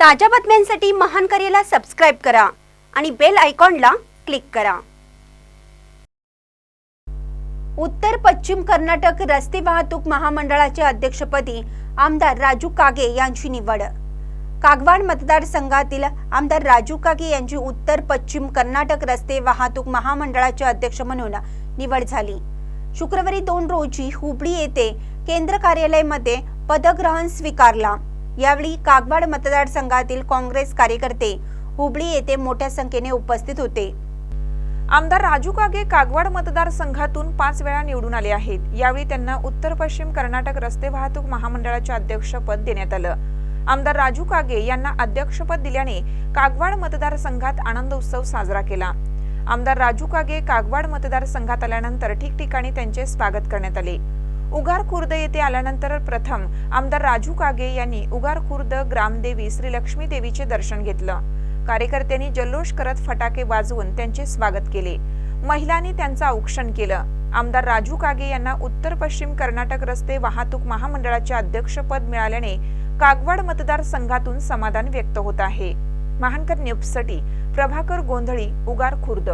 ताज्या बातम्यांसाठी महान करेला सबस्क्राईब करा आणि बेल आयकॉनला क्लिक करा. उत्तर पश्चिम कर्नाटक रस्ते वाहतूक महामंडळाच्या अध्यक्षपदी आमदार राजू कागे यांची निवड. कागवाड मतदारसंघातील आमदार राजू कागे यांची उत्तर पश्चिम कर्नाटक रस्ते वाहतूक महामंडळाचे अध्यक्ष म्हणून निवड झाली. शुक्रवारी दोन रोजी हुबळी येथे केंद्र कार्यालयामध्ये पदग्रहण स्वीकारला. यावेळी कागवाड मतदारसंघातील काँग्रेस कार्यकर्ते हुबळी येथे मोठ्या संख्येने उपस्थित होते. आमदार राजू कागे कागवाड मतदारसंघातून पाच वेळा निवडून आले आहेत. यावेळी त्यांना उत्तर पश्चिम कर्नाटक रस्ते वाहतूक महामंडळाचे अध्यक्षपद देण्यात आलं. आमदार राजू कागे यांना अध्यक्षपद दिल्याने कागवाड मतदारसंघात आनंद उत्सव साजरा केला. आमदार राजू कागे कागवाड मतदारसंघात आल्यानंतर ठिकठिकाणी त्यांचे स्वागत करण्यात आले. उगार खुर्द येथे आल्यानंतर प्रथम आमदार राजू कागे यांनी उगार खुर्द ग्रामदेवी श्री लक्ष्मी देवीचे दर्शन घेतलं. कार्यकर्त्यांनी जल्लोष करत फटाके वाजवून त्यांचे स्वागत केले. महिलांनी त्यांचं औक्षण केलं. आमदार राजू कागे यांना उत्तर पश्चिम कर्नाटक रस्ते वाहतूक महामंडळाचे अध्यक्षपद मिळाल्याने कागवाड मतदारसंघातून समाधान व्यक्त होत आहे. महानकर न्यूजसाठी प्रभाकर गोंधळी उगार खुर्द.